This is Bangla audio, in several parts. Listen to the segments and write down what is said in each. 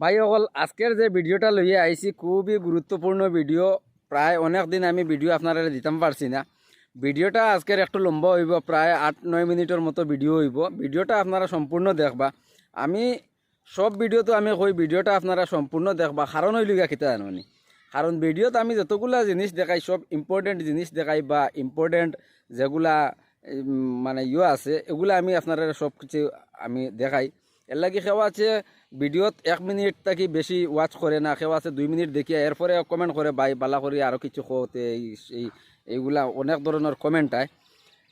ভাই অকল আজকের যে ভিডিওটা লইয়া আইছি খুবই গুরুত্বপূর্ণ ভিডিও প্রায় অনেক দিন আমি ভিডিও আপনারা দিতাম পারছি না। ভিডিওটা আজকের একটু লম্বা হইব প্রায় আট নয় মিনিটের মতো ভিডিও হইব ভিডিওটা আপনারা সম্পূর্ণ দেখবা। আমি সব ভিডিও তো আমি কই ভিডিওটা আপনারা সম্পূর্ণ দেখবা কারণ হইলিগা কিতা জানি কারণ ভিডিওতে আমি যতগুলা জিনিস দেখাই সব ইম্পর্টেন্ট জিনিস দেখাই বা ইম্পর্টেন্ট যেগুলা মানে ইয়ে আছে, এগুলা আমি আপনারা সব কিছু আমি দেখাই। এর লাগি সেও আছে ভিডিওত এক মিনিট থাকি বেশি ওয়াচ করে না, সেও আছে দুই মিনিট দেখিয়া এরপরে কমেন্ট করে বাই বালা করি আরও কিছু কতে এই এই, এইগুলা অনেক ধরনের কমেন্ট আয়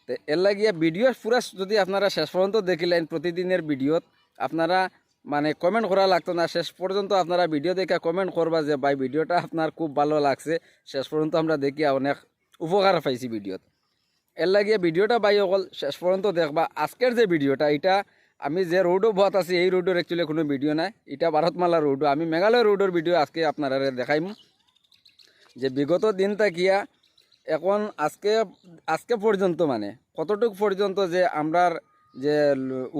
তো এর লাগিয়া ভিডিও পুরা যদি আপনারা শেষ পর্যন্ত দেখিলেন প্রতিদিনের ভিডিওত আপনারা মানে কমেন্ট করা লাগতো না, শেষ পর্যন্ত আপনারা ভিডিও দেখে কমেন্ট করবা যে, ভাই ভিডিওটা আপনার খুব ভালো লাগছে। শেষ পর্যন্ত আমরা দেখিয়া অনেক উপকার পাইছি ভিডিওত এর লাগিয়ে ভিডিওটা বাই অকল শেষ পর্যন্ত দেখবা। আজকের যে ভিডিওটা এটা আমি যে রোডও বহাত আছি, এই রোডের অ্যাকচুয়ালি কোনো ভিডিও নাই। এটা ভারতমালা রোডও আমি মেঘালয় রোডের ভিডিও আজকে আপনারা দেখাইম। যে বিগত দিন তাকিয়া এখন আজকে আজকে পর্যন্ত মানে কতটুক পর্যন্ত যে আমরার যে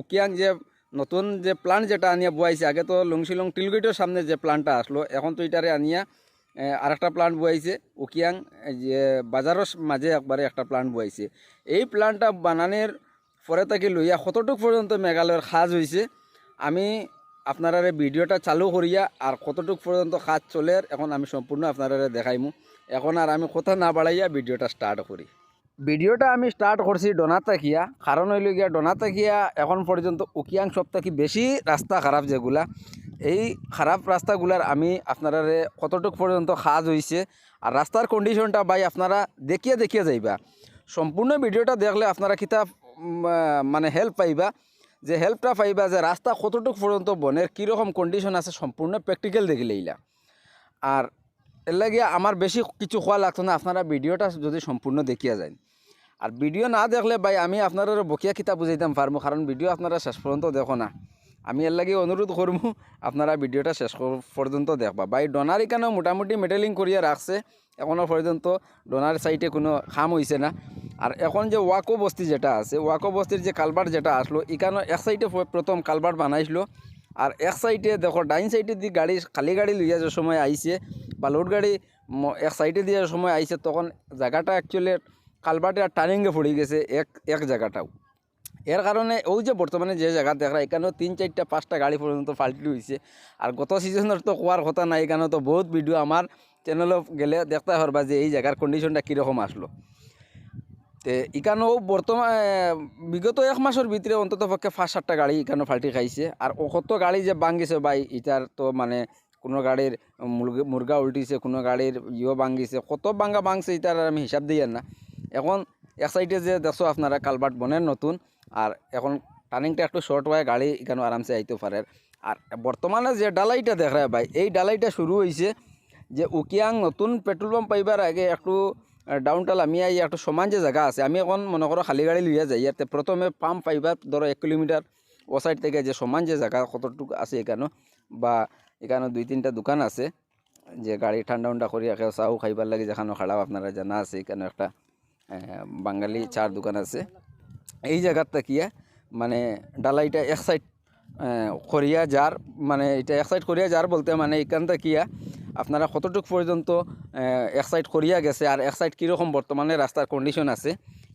উকিয়াং যে নতুন যে প্ল্যান যেটা আনিয়া বয়াইছে আগে তো লংশিলং টিলগেটের সামনে যে প্ল্যানটা আসলো, এখন তো এটারে আনিয়া আর একটা প্ল্যান্ট বয়াইছে উকিয়াং যে বাজারের মাঝে একবারে একটা প্ল্যান্ট বয়াইছে এই প্ল্যানটা বানানোর পরে তাকে লইয়া কতটুক পর্যন্ত মেঘালয়ের সাজ হয়েছে আমি আপনারা ভিডিওটা চালু করিয়া আর কতটুক পর্যন্ত কাজ চলে, এখন আমি সম্পূর্ণ আপনারা দেখাইমু। এখন আর আমি কথা না বাড়াইয়া ভিডিওটা স্টার্ট করি ভিডিওটা আমি স্টার্ট করছি ডোনাতাকিয়া কারণ হইল গিয়া ডোনাতাকিয়া এখন পর্যন্ত উকিয়াং থেকে বেশি রাস্তা খারাপ যেগুলা এই খারাপ রাস্তাগুলার আমি আপনারা কতটুক পর্যন্ত সাজ হয়েছে আর রাস্তার কন্ডিশনটা ভাই, আপনারা দেখিয়ে দেখিয়ে যাইবা। সম্পূর্ণ ভিডিওটা দেখলে আপনারা কিতাব মানে হেল্প পাইবা। যে হেল্পটা পাইবা যে রাস্তা কতটুক পর্যন্ত বনের কীরকম কন্ডিশন আছে সম্পূর্ণ প্র্যাকটিক্যাল দেখিলে ইলা আর এর লাগে আমার বেশি কিছু খোয়া লাগতো না, আপনারা ভিডিওটা যদি সম্পূর্ণ দেখিয়া যায়। আর ভিডিও না দেখলে ভাই, আমি আপনারা বকিয়া কিতাব বুঝাইতাম পারব কারণ ভিডিও আপনারা শেষ পর্যন্ত দেখো না। আমি এর লাগে অনুরোধ করব, আপনারা ভিডিওটা শেষ পর্যন্ত দেখবা। ভাই ডোনার এখানেও মোটামুটি মেটেলিং করিয়া রাখছে এখনও পর্যন্ত ডোনার সাইডে কোনো খাম হইছে না। আর এখন যে ওয়াকো বস্তি যেটা আছে, ওয়াকো বস্তির যে কালবার যেটা আসলো, এখানে এক সাইডে প্রথম কালবার বানাইছিল। আর এক সাইডে দেখো, ডাইন সাইডে দিয়ে গাড়ি, খালি গাড়ি লইয়া যে সময় আইছে বা লোড গাড়ি এক সাইডে দিয়ে সময় আইছে, তখন জায়গাটা অ্যাকচুয়ালি কালবারটা টার্নিংয়ে পড়ে গেছে এক এক জায়গাটাও। এর কারণে ওই যে বর্তমানে যে জায়গা দেখা এখানেও তিন চারটা, পাঁচটা গাড়ি পর্যন্ত ফাল্টি হয়েছে আর গত সিজনের তো কোয়ার কথা নাই এখানে তো বহুত ভিডিও আমার চ্যানেলে গেলে দেখতে পারবা যে এই জায়গার কন্ডিশনটা কীরকম আসলো। তে ইকানো বর্তমান বিগত এক মাসের ভিতরে অন্তত পক্ষে পাঁচ সাতটা গাড়ি ইকানো ফাল্টি খাইছে। আর ও কত গাড়ি যে ভাঙ্গিছে ভাই, ইটার তো মানে কোনো গাড়ির মুরগি উল্টিছে, কোনো গাড়ির ইয়ে ভাঙ্গিছে কত ভাঙ্গা ভাঙছে ইটার আমি হিসাব দিই না। এখন এক সাইডে যে দেখছ আপনারা কালবার্ট বনের নতুন, আর এখন টার্নিংটা একটু শর্ট হয় গাড়ি এখানে আরামসে আইতে পারে। আর বর্তমানে যে ডালাইটা দেখা ভাই, এই ডালাইটা শুরু হয়েছে যে উকিয়াং নতুন পেট্রোল পাম্প পাইবার আগে একটু ডাউনটাল আমি আই একটু সমান যে জায়গা আছে, আমি এখন মনে করো খালি গাড়ি লইয়া যাই ইয়াতে প্রথমে পাম্প পাইবার ধরো এক কিলোমিটার ও সাইড থেকে যে সমান যে জায়গা কতটুকু আছে এখানে বা এখানে দুই তিনটা দোকান আছে, যে গাড়ি ঠান্ডা উন্ডা করি একে চাও খাইবার লাগে, যেখানে খাড়াও আপনারা জানা আছে এখানে একটা বাঙালি চার দোকান আছে। এই জায়গার তাকিয়া মানে ডালাইটা এক সাইড করিয়া যার মানে এটা এক সাইড করিয়া যার বলতে মানে এখান তাকিয়া আপনারা কতটুকু পর্যন্ত আহ, এক সাইড করিয়া গেছে আর এক সাইড কীরকম বর্তমানে রাস্তার কন্ডিশন আছে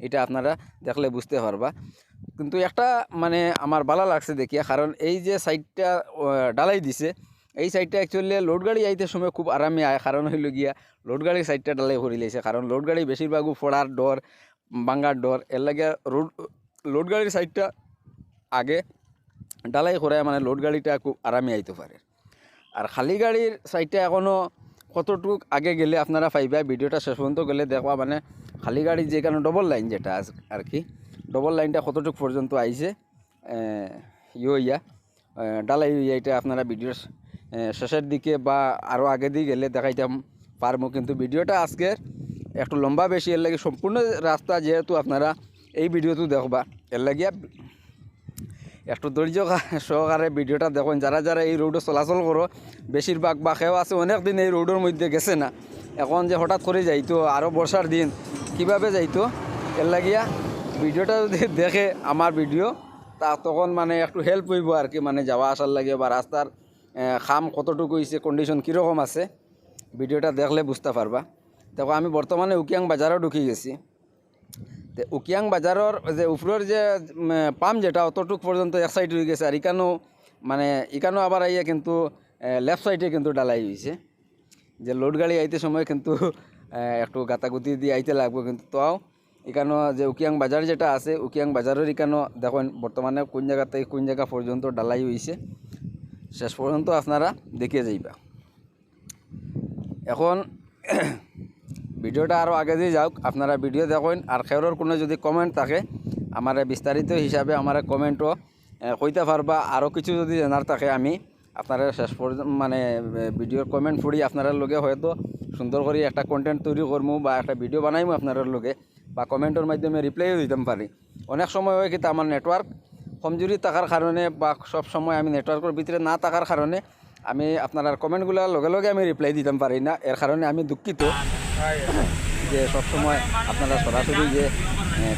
এটা আপনারা দেখলে বুঝতে পারবা। কিন্তু একটা মানে আমার ভালো লাগছে দেখিয়া কারণ এই যে সাইডটা ডালাই দিছে এই সাইডটা অ্যাকচুয়ালি লোড গাড়ি আইতে সময় খুব আরামে আয়। কারণ হইল গিয়া লোড গাড়ির সাইডটা ডালাই করে লাইছে কারণ লোড গাড়ি বেশিরভাগও ফোড়ার ডর বাঙ্গার ডর এর লাগে রোড লোড গাড়ির সাইডটা আগে ডালাই করে মানে লোড গাড়িটা খুব আরামে আইতে পারে। আর খালি গাড়ির সাইডটা এখনও কতটুক আগে গেলে আপনারা পাইবা ভিডিওটা শেষ পর্যন্ত গেলে দেখবা মানে খালি গাড়ি যেখানে ডবল লাইন যেটা আর কি ডবল লাইনটা কতটুকু পর্যন্ত আইছে ইয়ে ইয়া ডালাই ইয়া এটা আপনারা ভিডিওর আহ, শেষের দিকে বা আরও আগে দিয়ে গেলে দেখাইতাম পারব কিন্তু ভিডিওটা আজকের একটু লম্বা বেশি এর লাগে সম্পূর্ণ রাস্তা যেহেতু আপনারা এই ভিডিওতে দেখবা এর লাগিয়া একটু ধৈর্য সহকারে ভিডিওটা দেখুন। যারা যারা এই রোডে চলাচল করো, বেশিরভাগ বা কেউ আছে, অনেক দিন এই রোডের মধ্যে গেছে না। এখন যে হঠাৎ করে যাইতো আরও বর্ষার দিন, কীভাবে যাইতো? এর লাগিয়া ভিডিওটা যদি দেখে আমার ভিডিও, তা তখন মানে একটু হেল্প হইব আর কি। মানে যাওয়া আসার লাগে বা রাস্তার খাম কতটুকু হয়েছে কন্ডিশন কীরকম আছে, ভিডিওটা দেখলে বুঝতে পারবা। দেখো, আমি বর্তমানে উকিয়াং বাজারও ঢুকি গেছি। উকিয়াং বাজারের যে উপরের যে পাম্প যেটা অতটুক পর্যন্ত এক সাইড হয়ে গেছে, আর ইকানো মানে ইকানো আবার আইয়া কিন্তু লেফট সাইডে কিন্তু ডালাই হয়েছে যে লোড গাড়ি আইতে সময় কিন্তু একটু গাতাগুতি দিয়ে আইতে লাগবে কিন্তু তাও। এখানো যে উকিয়াং বাজার যেটা আছে, উকিয়াং বাজারের এখানো দেখুন, বর্তমানে কোন জায়গা থেকে কোন জায়গা পর্যন্ত ডালাই হয়েছে শেষ পর্যন্ত আপনারা দেখে যাইবা। এখন ভিডিওটা আরও আগে দিয়ে যাওক, আপনারা ভিডিও দেখেন, আর খেরোর কোনো যদি কমেন্ট থাকে, আমার বিস্তারিত হিসাবে আমার কমেন্টও কইতে পারবা। আরও কিছু যদি জানার থাকে আমি, আপনারা শেষ পর্যন্ত মানে ভিডিওর কমেন্ট পড়ি আপনার লগে হয়তো সুন্দর করে একটা কন্টেন্ট তৈরি করব বা একটা ভিডিও বানাইমু আপনার লগে, বা কমেন্টের মাধ্যমে রিপ্লাইও দিতাম পারি। অনেক সময় হয় কিন্তু আমার নেটওয়ার্ক কমজোরি থাকার কারণে বা সব সময় আমি নেটওয়ার্কের ভিতরে না থাকার কারণে আমি আপনার কমেন্টগুলো লগে লগে আমি রিপ্লাই দিতাম পারি না। এর কারণে আমি দুঃখিত। যে সবসময় আপনারা সরাসরি যে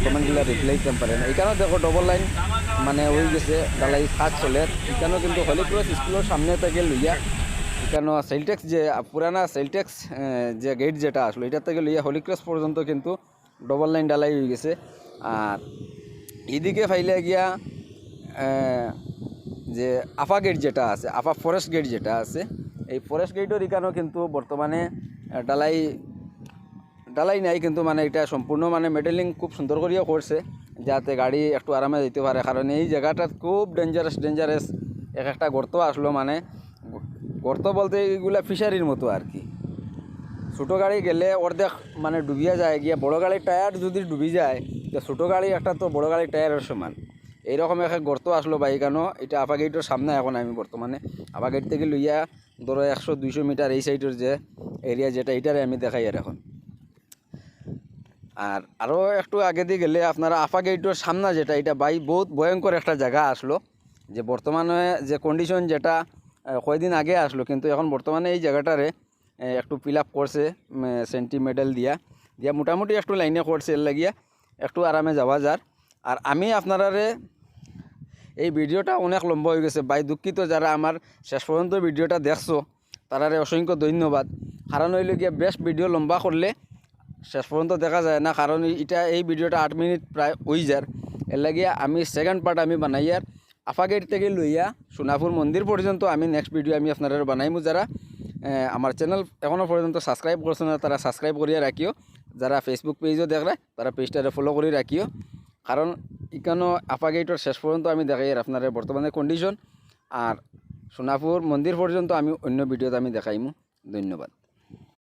কমেন্টগুলো রিপ্লাই দিতে পারেন এখানেও দেখো ডবল লাইন মানে হয়ে গেছে ডালাই কাজ চলে এখানেও কিন্তু হলিক্রস স্কুলের সামনে থেকে লইয়া এখানেও সেলটেক্স যে, পুরানা সেলটেক্স যে গেট যেটা আসলো এটা থেকে লইয়া হলিক্রস পর্যন্ত কিন্তু ডবল লাইন ডালাই হয়ে গেছে। আর এদিকে ফাইলে গিয়া যে আফা গেট যেটা আছে, আফা ফরেস্ট গেট যেটা আছে, এই ফরেস্ট গেটের এখানেও কিন্তু বর্তমানে ডালাই ডালাই নাই কিন্তু মানে এটা সম্পূর্ণ মানে মেডেলিং খুব সুন্দর করিয়া করছে, যাতে গাড়ি একটু আরামে যেতে পারে। কারণ এই জায়গাটা খুব ডেঞ্জারাস ডেঞ্জারাস এক একটা গর্ত আসলো মানে গর্ত বলতে এইগুলা ফিশারির মতো আর কি। ছোটো গাড়ি গেলে অর্ধেক মানে ডুবিয়া যায়, গিয়া বড় গাড়ির টায়ার যদি ডুবি যায়, তো ছোটো গাড়ি একটা তো বড় গাড়ির টায়ারের সমান। এইরকম এক এক গর্ত আসলো বাইকানো এটা আফা গেটের সামনে এখন আমি বর্তমানে। আফা গেট থেকে লইয়া ধরো একশো দুইশো মিটার এই সাইডের যে এরিয়া যেটা এটারে আমি দেখাই আর এখন। আর আরও একটু আগে দিয়ে গেলে আপনারা আফা গেটের সামনে যেটা এটা বাই বহুত ভয়ঙ্কর একটা জায়গা আসলো। যে বর্তমানে যে কন্ডিশন যেটা আহ, কয়দিন আগে আসলো কিন্তু এখন বর্তমানে এই জায়গাটারে একটু ফিল আপ করছে সেন্টি মেডেল দিয়া। দিয়া মোটামুটি একটু লাইনে করছে লাগিয়া একটু আরামে যাওয়া যার। আর আমি আপনারারে এই ভিডিওটা অনেক লম্বা হয়ে গেছে। বাই দুঃখিত যারা আমার শেষ পর্যন্ত ভিডিওটা দেখছ, তারারে অসংখ্য ধন্যবাদ। কারণ হইলে গিয়ে বেশ ভিডিও লম্বা করলে শেষ পর্যন্ত দেখা যায় না, কারণ এটা এই ভিডিওটা আট মিনিট প্রায় ওই যার। এর আমি সেকেন্ড পার্ট আমি বানাইয়ার আফাগেট থেকে লইয়া সোনাপুর মন্দির পর্যন্ত আমি নেক্সট ভিডিও আমি আপনারা বানাইমু যারা। আমার চ্যানেল এখনও পর্যন্ত সাবস্ক্রাইব করছে না, তারা সাবস্ক্রাইব করিয়া রাখিও। যারা ফেসবুক পেজও দেখলে তারা পেজটারে ফলো করে রাখিও। কারণ ইকানো আপাগেটর শেষ পর্যন্ত আমি দেখাই আপনার বর্তমানে কন্ডিশন আর সোনাপুর মন্দির পর্যন্ত আমি অন্য ভিডিওতে আমি দেখাইমু। ধন্যবাদ।